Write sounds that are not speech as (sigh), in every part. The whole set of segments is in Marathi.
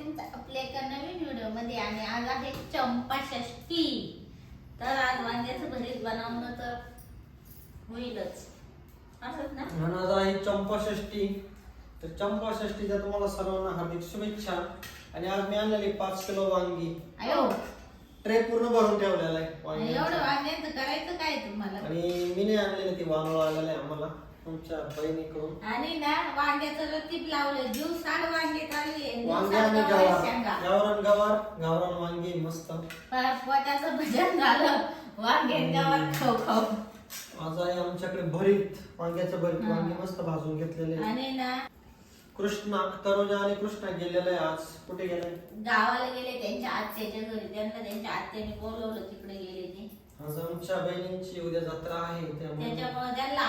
तुमचं आपल्या एका नवीन व्हिडिओमध्ये आणि आज आहे चंपा षष्टी तर आज वांग्याचं भरीत बनवणं तर होईलच. असंच ना? आणि आज आहे चंपाषष्ठी तर चंपाषष्ठीच्या तुम्हाला सर्वांना हार्दिक शुभेच्छा. आणि आज मी आणलेली पाच किलो वांगी. अयो. ट्रे पूर्ण भरून ठेवलेला आहे एवढं वांग्यांचा. वांग्याचं करायचं काय तुम्हाला? आणि मी नाही आणलेली ती वानोळ आलेलं आहे आम्हाला. तुमच्या बहिणीकडून. आणि ना वांग्याचं रतीप लावलं जीव साड वांगे चालली वांगे आणि गवार गावरान गवार गावरान वांगी मस्त. पोटाचं भजन झालं. वांगे गवार खाऊ खाऊ. आज आहे आमच्याकडे भरीत वांग्याचं भरीत. वांगी मस्त भाजून घेतलेले. आणि ना कृष्णा तनुजा आणि कृष्णा गेलेला आहे आज. कुठे गेले? गावाला गेले त्यांच्या आत्याच्या घरी. त्यांना त्यांच्या आत्याने बोलवलं तिकडे गेले ते. आज आमच्या बहिणींची उद्या जत्रा आहे त्यामुळे त्यांना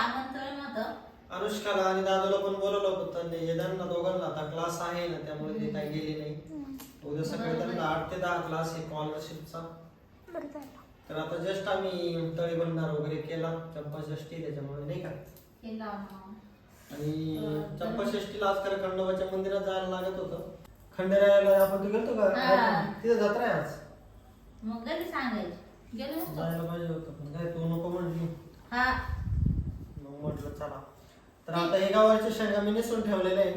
अनुष्काला आणि दादूला पण बोलवलं होतं हे त्यांना दोघांना आता क्लास आहे ना त्यामुळे ते काही गेले नाही. उद्या सकाळी त्यांना आठ ते दहा क्लास आहे स्कॉलरशिपचा तर आता जस्ट आम्ही तळी भंडार वगैरे केला चंपाषष्ठी त्याच्यामुळे नाही का. आणि. चंपाषष्ठीला आज खरं खंडोबाच्या मंदिरात जायला लागत होतं. खंडेरायाला आपण तू गेलतो का. तिथे जत्रा आहे आज. मग कधी सांगायचं. गेलो जायला पाहिजे होतं पण काय तू नको म्हणली. हा. मग म्हटलं चला. तर आता हे गावाच्या शेंगा मी नेसून ठेवलेले आहे.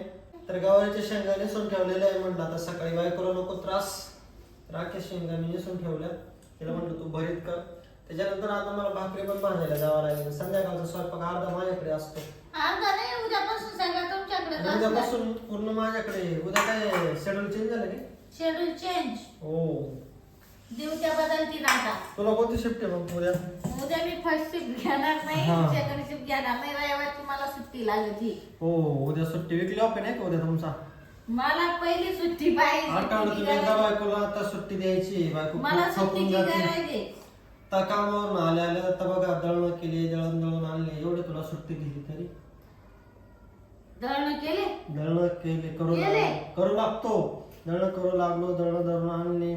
तर गावाच्या शेंगा नेसून ठेवलेल्या आहे म्हटलं आता सकाळी बायकोला नको त्रास. राकेश शेंगा मी नेसून ठेवल्या. तिला म्हटलं तू भरीत कर. त्याच्यानंतर आता मला भाकरी पण भाजायला जावं लागेल. संध्याकाळचा स्वयंपाक अर्धा माझ्याकडे असतो. नाही उद्यापासून सगळं तुमच्याकडे आणि उद्यापासून पूर्ण माझ्याकडे. उद्या काय शेड्यूल चेंज झालं की? शेड्यूल चेंज हो. तुला कोणती शिफ्ट आहे मग उद्या उद्या मी फर्स्ट शिफ्ट घेणार नाही हा. सेकंड शिफ्ट घेणार नाही रविवारची मला सुट्टी लागली. हो उद्या सुट्टी विकली ऑफ नाही का उद्या तुमचा? मला पहिली सुट्टी पाहिजे आठवलं सुट्टीची तुम्ही एकदा गरज- बायकोला आता सुट्टी द्यायची बायको मला खूप थकून सुट्टीची जाते. गरज आता कामावरून आले आले आता बघा दळण केली दळण दळून आणले एवढे तुला सुट्टी दिली तरी? दळण केले? दळण केले करू केले? लागलो. करू लागतो. दळण करू लागलो दळण दळून आणले.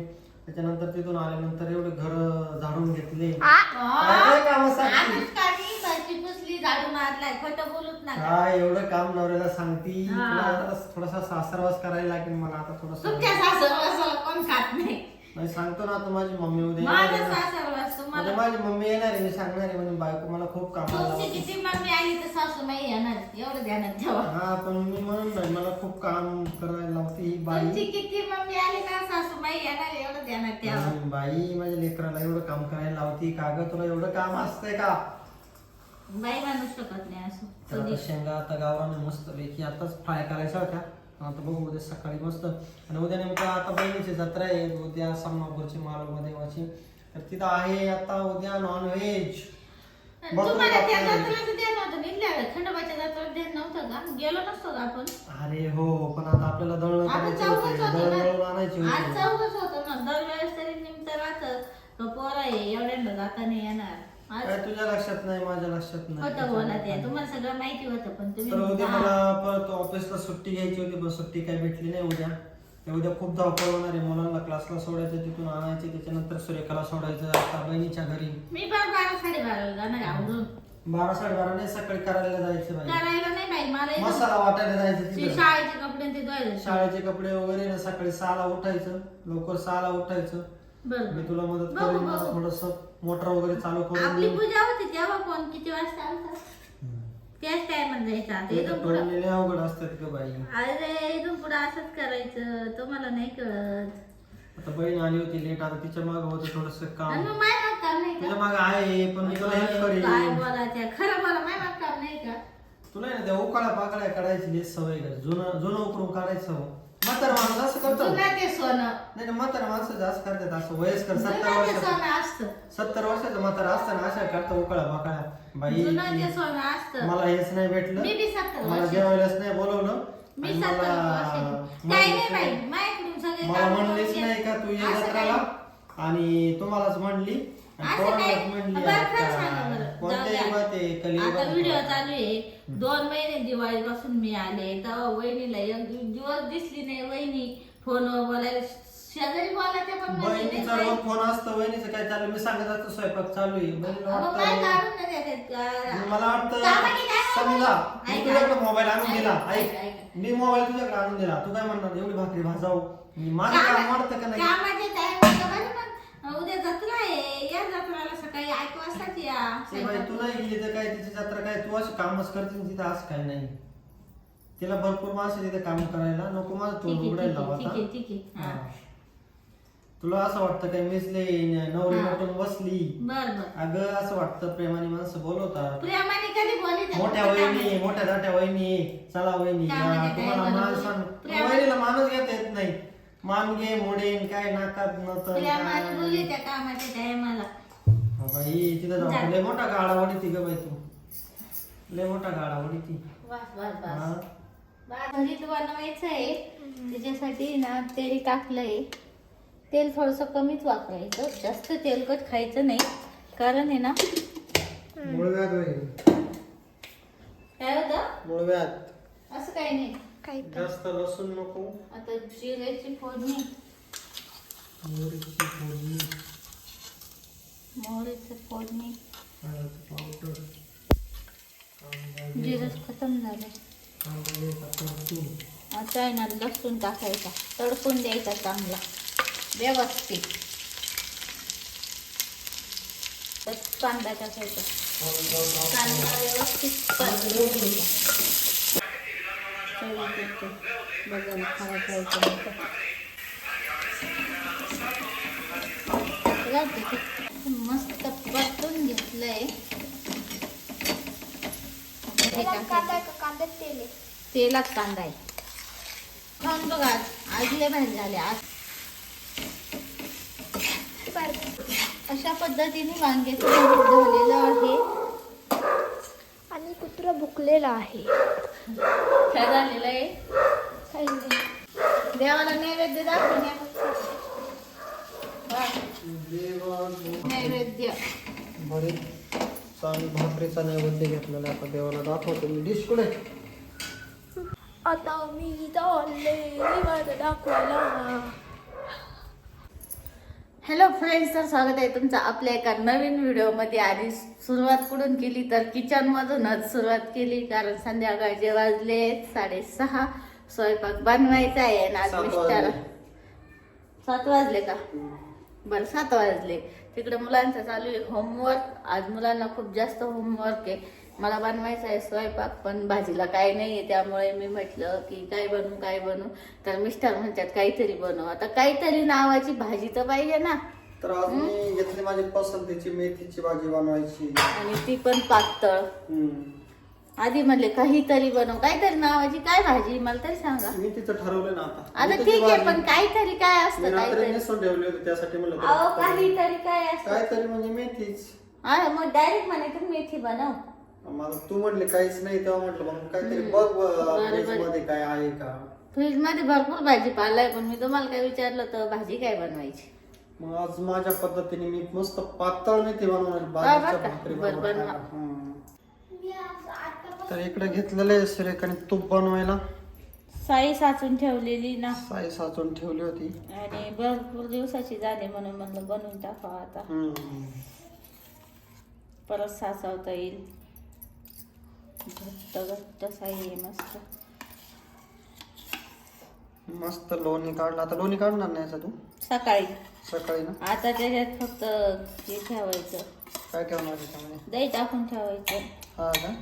त्याच्यानंतर तिथून आल्यानंतर एवढे घर झाडून घेतले. काय काय कामं सांगते? अनुष्काने फरची पुसली झाडू मारलाय? खोटं बोलूच नका. काय एवढं काम नवऱ्याला सांगती? हा. तुला थोडासा सासरवास करायला लागेल मला आता थोडासा. तुमच्या सासरवासाला कोण खात नाही? सांगतो ना आता माझी मम्मी उद्या येणार माझा आहे ना. सासरवास उद्या तुम्हाला माझी मम्मी येणार आहे मी सांगणार आहे म्हणजे बायको मला खूप कामाला तुमची लावते. किती मम्मी आली तर सासूबाई येणार एवढं ध्यानात ठेवा. हा पण मी म्हणून नाही मला खूप काम करायला लावते ही बाई. तुमची किती मम्मी आली ना सासूबाई येणार बाई माझ्या लेकराला एवढं काम करायला लावती का ग? तुला एवढं काम असतंय का? बाई माणूस शकत नाही असं. तर आता कधी शेंगा आता गावाने मस्त पैकी आताच फ्राय करायच्या होत्या. आता बघू उद्या सकाळी मस्त. आणि उद्या नेमकं आता बहिणीची जत्रा आहे. उद्या समापूरची मालवण देवाची. तर तिथं आहे आता उद्या नॉन व्हेज तुम्हाला त्या जत्राचं ध्यान नव्हतं निघल्या खंडोबाच्या जत्रात ध्यान नव्हतं का? गेलो नसतो का आपण? अरे हो पण आता आपल्याला दळण आता करायचे चौघच होते होतो दळण ना. दळून आणायची आज होती चौघच होतो ना दरवेळेस तरी निमित्त राहतं तो पोर आहे जाता नाही येणार. आज काय तुझ्या लक्षात नाही माझ्या लक्षात होतं बोला ते नाही तुम्हाला सगळं माहिती होतं पण तर तुम्ही उद्या मला परत ऑफिसला सुट्टी घ्यायची होती पण सुट्टी काही भेटली नाही उद्या. तर उद्या खूप धावपळ होणार आहे. मुलांना क्लासला सोडायचं तिथून आणायचे त्याच्यानंतर सुरेखाला सोडायचं आता बहिणीच्या घरी. मी पण बारा साडेबाराला जाणार आवरून. बारा साडेबारा नाही सकाळी करायला जायचं बाई. करायला नाही बाई मला इथं मसाला वाटायला जायचं ते तिथं. शाळेचे कपडे ते शाळेचे कपडे वगैरे ना सकाळी सहाला उठायचं. लवकर सहाला उठायचं. बरं. मी तुला मदत बघू, करेन मला बघू. थोडस मोटर वगैरे चालू करून आपली देईन. पूजा होती तेव्हा कोण किती वाजता आलता? त्याच टायमात जायचं. आता ते इथून तर पुढं टोळलेले अवघड असतात का बाई. अरे इथून पुढं असंच करायचं. तुम्हाला नाही कळत. आता बहीण आली होती लेट आता तिच्या माग होतं थोडस आणि काम मग माय बाप काम नाही तुझ्या का माग आहे पण मी तुला हेल्प काय करेन बोलायचं? खरं बोला माय काम नाही का? तुला आहे ना त्या उकाळ्या पाकळ्या काढायची लई सवय जुनं जुनं उकरून काढायचं. म्हातार माणूस असं करतो. जुनं ते सोनं. नाही ना म्हातार माणसं जास्त करतात असं वयस्कर सत्तर जुनं ते वर्षाचं. सोनं असतं. सत्तर वर्षाचं म्हातारा असताना अशा करता उकाळ्या पाकळ्या बाई जुनं ते सोनं असतं. मला हेच नाही भेटलं. मी बी सत्तर मला वर्ष जेवायलाच नाही बोलवलं. मी आणि सत्तर मला वर्षाची काही नाही बाई म्हणलीच माझ्याकडून सगळे मला कामं म्हणलीच करून नाही का तू ये असं जत्राला? आणि तुम्हाला म्हणली. आणि असं पोरालाच काय? म्हणली बरं, खरं आता. सांगा बरं. जाऊ कोणत्या द्या. युगात आहे आता व्हिडिओ? चालू आहे. दोन महिने दिवाळीपासून मी आले. तेव्हा वहिनीला एक दिवस दिसली नाही वहिनी. फोनवर बोलायला शेजारी बोलायचं पण म्हणजे नाही बहिणीचा काय. रोज फोन असतो बहिणीचं काय चालू मी सांगत असतो स्वयंपाक चालू आहे. बहिणीला अगं, काय वाटतं काढून नाही देतात का? मला वाटतं कामाची काय समजा मी ऐक, तुझ्याकडे ऐक. मोबाईल आणून दिला. ऐक, ऐक. ऐक. मी मोबाईल तुझ्याकडे आणून दिला. तू काय म्हणणार? एवढी भाकरी भाजाऊ मी माझं कामा- वाटतं का नाही? कामाचे time होतं बरं पण उद्या जत्रा आहे. या जत्राला सकाळी आठ वाजताच या ते बाई तू नाही गेली तर काय तिची जत्रा काय? तू अशी कामच करते ना तिथं असं काय नाही. तिला भरपूर माणसं तिथे काम करायला नको माझं ठीक तोंड आहे, उघडायला ठीक लावा आहे, आता. ठीक आहे, ठीक आहे. हा. तुला असं वाटतं काय मिसले नवरी हा. नटून बसली? बर बर. अगं असं वाटतं प्रेमाने माणसं बोलवतात. प्रेमाने कधी बोलायचं मोठ्या वहिनी मोठ्या दाट्या वहिनी चला वहिनी या, म्हणजे काय मान? सण वहिनीला मानच घेता येत नाही. मान घे मोडेन काय नाकात प्रेमाने बोलली त्या कामाच्या टायमाला. बाई तिथं लय मोठा गाडा वडी ग बाई तू. लय मोठा गाडा वडी ती बस बस. हा. बस घरीच बनवायचं आहे त्याच्यासाठी ना तेल टाकलंय. तेल थोडस कमीच वापरायचं जास्त तेलकट खायचं नाही कारण आहे ना मुळव्याध होईल काय होतं? असं काही नाही. काय जास्त लसूण नको. आता जिऱ्याची फोडणी मोहरीची फोडणी मोहरीची फोडणी हळद पावडर कांदा जिरं खतम झालं. आता आहे ना लसूण टाकायचा. तडकून द्यायचा चांगला. व्यवस्थित. कांदा टाकायचा. कांदा व्यवस्थित परतून घ्यायचा. चवीत येतो. बघा खायला खायचं मस्त परतून घेतलंय. हे टाकायचं. तेलात कांदा आहे. खाऊन बघा आज आज लय भारी झाले. आज अशा पद्धतीने वांग्याचं झालेलं आहे. आणि कुत्रा भुकलेला आहे. काय झालेलं आहे? काही नाही. देवाला नैवेद्य दाखवण्या नैवेद्य. चांगली भाकरीचा नैवेद्य घेतलेला आता देवाला दाखवतो. मी डिश कुठे आता मी दाखवायला हॅलो फ्रेंड्स तर स्वागत आहे तुमचं आपल्या एका नवीन व्हिडिओमध्ये. आणि सुरुवात कुठून केली तर किचनमधूनच सुरुवात केली कारण संध्याकाळचे वाजले साडेसहा. स्वयंपाक बनवायचा आहे आणि आज मिस्टर वाजले. सात वाजले का? बरं सात वाजले. तिकडे मुलांचं चालू आहे होमवर्क आज मुलांना खूप जास्त होमवर्क आहे. मला बनवायचा आहे स्वयंपाक पण भाजीला काय नाही आहे. त्यामुळे मी म्हटलं की काय बनवू काय बनवू? तर मिस्टर म्हणतात काहीतरी बनव. आता काहीतरी नावाची भाजी तर पाहिजे ना. तर आज मी घेतली माझी पसंतीची मेथीची भाजी बनवायची. आणि ती पण पातळ. हम्म. आधी म्हणले काहीतरी बनव. काहीतरी नावाची काय भाजी? मला तरी सांगा. मी तिथं ठरवलं ना आता ठीक आहे भाजी. पण काहीतरी काय मी असतं रात्री काहीतरी? नेसून ठेवली होती त्यासाठी म्हणलं अहो तुला काहीतरी काय असतं? काहीतरी म्हणजे मेथीच. हा मग डायरेक्ट म्हणे तर मेथी बनव. मला तू म्हणले काहीच नाही तेव्हा म्हटलं मग काहीतरी बघ बरं, फ्रीज बरं. मध्ये काय आहे का? फ्रीजमध्ये भरपूर भाजीपाला आहे पण मी तुम्हाला काय विचारलं तर भाजी काय बनवायची? मग आज माझ्या पद्धतीने मी मस्त पातळ मेथी बनवणार बरं बाजरीच्या? भाकरी बरोबर. तर इकडे घेतलेलं आहे सुरेखाने तूप बनवायला. साई साचून ठेवलेली ना. साई साचून ठेवली होती. आणि भरपूर दिवसाची झाली म्हणून म्हणलं बनवून टाकावं आता. हम्म. परत साचवता येईल. घट्ट घट्ट साई आहे मस्त. मस्त लोणी काढलं. आता लोणी काढणार नाही असं तू? सकाळी. सकाळी ना? आता त्याच्यात फक्त हे ठेवायचं. काय ठेवणार त्याच्यामध्ये दही टाकून ठेवायचं. हा का?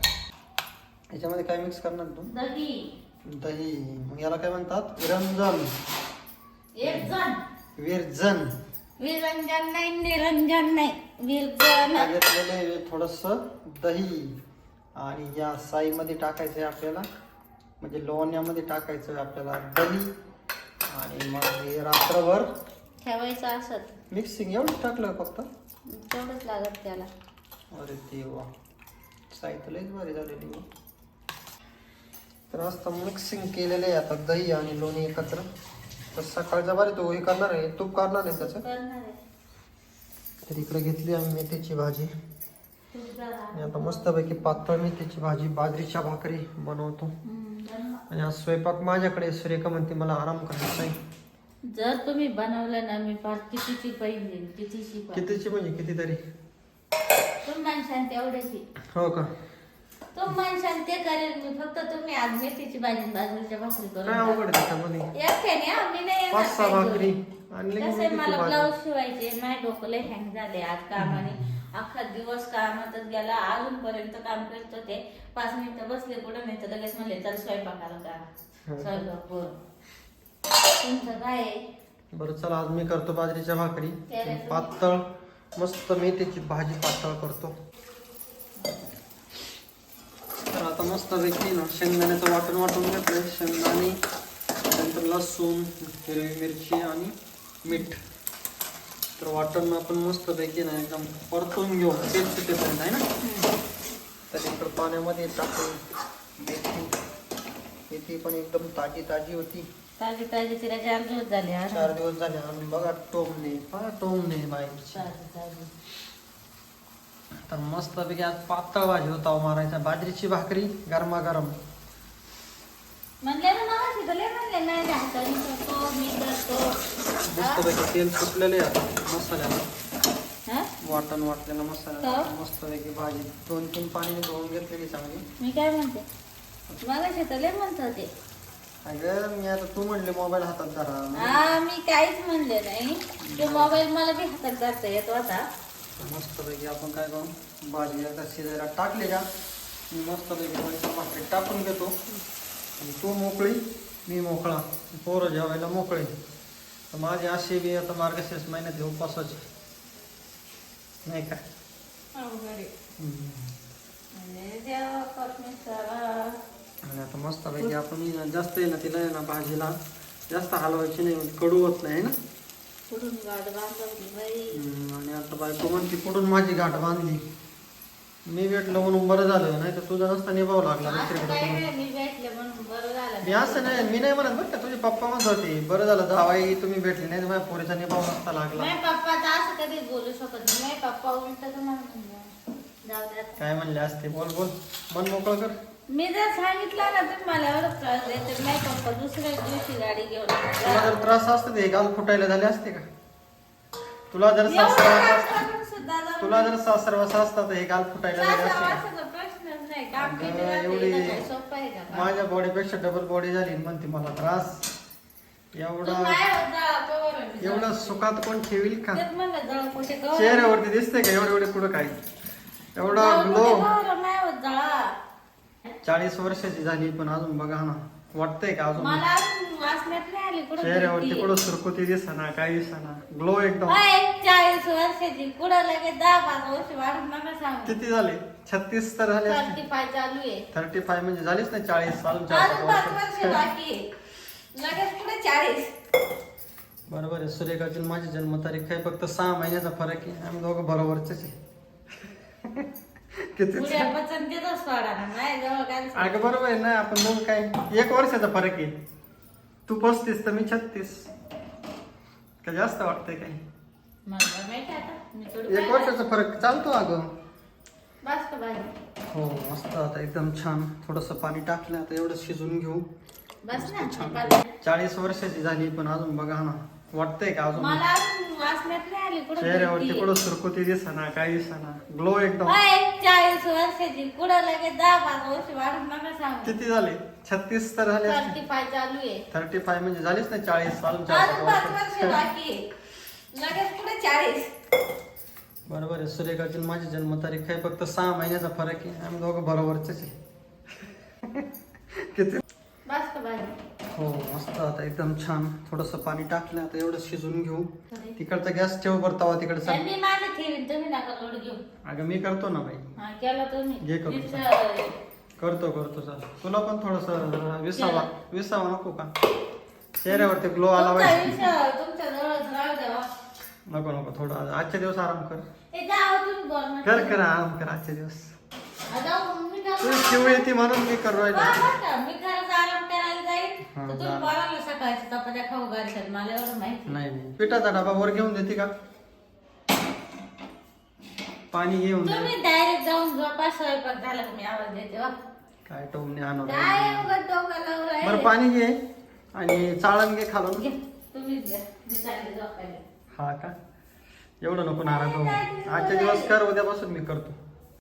याच्यामध्ये काय मिक्स करणार तू? दही. दही. मग याला काय म्हणतात? विरंजन. एक जण विरजन. विरंजन नाही निरंजन नाही. विरजन. घेतलेले थोडस दही. आणि या साईमध्ये टाकायचं आहे आपल्याला. म्हणजे लोण्यामध्ये टाकायचं आहे आपल्याला दही. आणि मग हे रात्रभर ठेवायचं असत मिक्सिंग एवढंच टाकलं फक्त? तेवढंच लागत त्याला. अरे देवा. साई तर लईच भारी झालेली आहे. तर असतं मिक्सिंग केलेलं आहे आता दही आणि लोणी एकत्र. तर सकाळचा बरे तो हे करणार आहे तूप करणार आहे त्याचं? तर इकडे घेतली आम्ही मेथीची भाजी. आणि आता मस्तपैकी पातळ मेथीची भाजी बाजरीच्या भाकरी बनवतो. आणि आज स्वयंपाक माझ्याकडे सुरेखा म्हणते मला आराम करायचा आहे. जर तुम्ही बनवलं ना मी फार कितीची देईन कितीची कितीची म्हणजे कितीतरी? तेवढ्याची हो का? तुम्ही माणसांत ते करेल मी फक्त तुम्ही आज मेथीची भाजी बाजरीच्या भाकरी करून काय टाका. अवघड आहे त्याच्यामध्ये एकट्याने हा, मी नाही येणार पाच सहा काही भाकरी जोडी. आणले की कसं आहे, मेथीची मला भाजी. ब्लाऊज शिवायचे माझे डोकं लय हँग झाले आज कामाने अख्खा दिवस कामातच गेला अजूनपर्यंत काम करत होते पाच मिनिटं बसले पुढे नाही तर लगेच म्हणले चल स्वयंपाकाला का. स्वयंपाक कर. तुमचं काय आहे? बरं चला आज मी करतो बाजरीच्या भाकरी त्याला- पातळ मस्त मेथीची भाजी पातळ करतो तर आता मस्त पैकी ना शेंगदाण्याचं वाटण वाटून घेतलंय शेंगदाणे नंतर लसूण हिरवी मिरची आणि मीठ तर वाटण आपण मस्त पैकी ना एकदम परतून घेऊ तेल सुटेपर्यंत आहे ना तर इकडं पाण्यामध्ये टाकून मेथी मेथी पण एकदम ताजी ताजी होती ताजी ताजी तिला चार दिवस झाले. चार दिवस झाले आणि बघा टोमणे बघा टोमणे ताजी तर मस्त पैकी आज पातळ भाजी होता हो मारायचा. बाजरीची भाकरी गरमागरम. म्हणले ना मग तिथं लय म्हणले नाही हाताने करतो मी करतो मस्त हा? पैकी तेल सुटलेले मसाल्याला. हा? वाटण वाटलेलं मसाला हो. मस्त पैकी भाजी. दोन तीन पाणी धुवून घेतलेली चांगली. मी काय म्हणते? मग तिथं लय म्हणत होते. अगं मी आता तू म्हणले मोबाईल हातात धरा. हा मी काहीच म्हणले नाही. तो मोबाईल मला बी हातात जाता येतो आता मस्त पैकी आपण काय करू? भाजी आता शिजायला टाकले का मी मस्त पैकी भाजी भाकरी टाकून घेतो. आणि तू मोकळी मी मोकळा. पोरं जेवायला मोकळे. तर माझे असे बी आता मार्गशीर्ष महिन्यात उपासाचे. नाही का. आणि आता मस्त पैकी आपण जास्त आहे ना तिला ना भाजीला जास्त हलवायची नाही कडू होत नाही ना? कुठून गाड बांधवली बाई. हम्म, आणि आता बायको म्हणते कुठून माझी गाठ बांधली. मी भेटलो म्हणून बरं झालं नाही तर तुझा नसता निभावं लागला असं दुसरीकडे काही करून. नाही मी भेटले म्हणून बरं झालं. मी असं नाही मी नाही म्हणत बरं का तुझे पप्पा म्हणत होते बरं झालं जावाई तुम्ही भेटले नाही तर माझ्या पोरीचा निभाव नसता लागला. माझ्या पप्पा तर असं कधीच बोलू शकत नाही. पप्पा उलट तुम्हाला म्हणलं. जाऊ द्या. काय म्हणले असते बोल बोल. मन मोकळं कर. मी जर सांगितलं ना तर मला एवढं त्रास देते माझ्या पप्पा दुसऱ्या दिवशी गाडी घेऊन तुला. जर त्रास असते हे गाल फुटायला झाले असते का? तुला जर सासरा तुला जर सासरवासा असता तर हे गाल फुटायला झाले सासरा असते का? नाही. अगं, एवढी- काय? माझ्या बॉडीपेक्षा डबल बॉडी झाली आणि म्हणते मला त्रास. तू एवढा एवढा. सुखात कोण ठेवील का? चेहऱ्यावरती दिसते का? एवढे एवढे कुठं काही एवढा ग्लो चाळीस वर्षाची झाली पण अजून बघा ना. वाटतंय का अजून? मला अजून वाचण्यात नाही आली. कुठं चेहऱ्यावरती भिंती. कुठं सुरकुती दिसना काही दिसना. ग्लो एकदम. चाळीस वर्षाची. कुठं लगेच दहा पाच वर्ष वाढून नका सांगू. किती झाले? छत्तीस तर झाले थर्टी फाय चालू आहे. थर्टी फाय म्हणजे झालीच नाही चाळीस अजून चार अजून पाच वर्ष. वर्ष बाकी आहे. लगेच पुढे चाळीस. बरोबर आहे. सुरेखाची आणि माझी जन्मतारीख आहे फक्त सहा महिन्याचा फरक आहे. आम्ही दोघं बरोबरच आहे. किती? पसंतीचाच सोडा ना नाही जवळ काय अगं बरोबर आहे ना आपण दोन काय? एक वर्षाचा फरक आहे. तू पस्तीस तर मी छत्तीस. का जास्त वाटतंय काही मला माहिती आता मी थोडी एक. वर्षाचा फरक चालतो अगं. बस का भाजी हो मस्त आता एकदम छान. थोडस पाणी टाकलं आता एवढं शिजून घेऊ. बस ना. चाळीस वर्षाची झाली पण अजून बघा ना वाटतंय का अजून? मला अजून वाचण्यात नाही आली कुठं चेहऱ्यावरती. कुठं सुरकुती दिसना काही दिसना. ग्लो एकदम. वर्षाची कुठं लगेच दहा पाच वर्ष वाढून नका सांगू. किती झाले? छत्तीस तर झाले थर्टी फाय चालू आहे. थर्टी फाय म्हणजे झालीच नाही चाळीस चार अजून पाच वर्ष. वर्ष बाकी आहे. लगेच पुढे चाळीस. बरोबर आहे सुरेखाची आणि माझी जन्मतारीख आहे फक्त सहा महिन्याचा फरक आहे. आम्ही दोघं बरोबरच आहे. (laughs) किती? हो मस्त. आता एकदम छान. थोडस पाणी टाकलं आता एवढं शिजून घेऊ. तिकडचा गॅस ठेव बरतावा तिकडे. चाल त्यांनी माझे ठेवीन. तुम्ही नका लोड घेऊ. अगं मी करतो ना बाई. हा केला तुम्ही घे. नीट, करतो करतो. चाल तुला पण थोडस विसावा. विसावा नको का? चेहऱ्यावरती ग्लो आला पाहिजे. नको नको. थोडा आजच्या दिवस आराम कर. कर कर आराम कर आजच्या दिवस. तू शिव येते म्हणून मी करू राहिलो तर तुम्ही जा. चपात्या खाऊ घालशाल मला एवढं माहिती नाही. नाही पिठाचा डबा वर घेऊन देते का? पाणी घेऊन दे. तुम्ही डायरेक्ट जाऊन झोपा स्वयंपाक झाला की मी आवाज देते वा. काय टोमने आणून काय उगाच डोकं लावून राहिले? बरं पाणी घे आणि चाळण घे खालून. घे. तुम्ही तुम्हीच घ्या. मी चालले झोपायला. हा का? एवढं नको नाराज होऊ. आजच्या दिवस कर उद्यापासून मी करतो.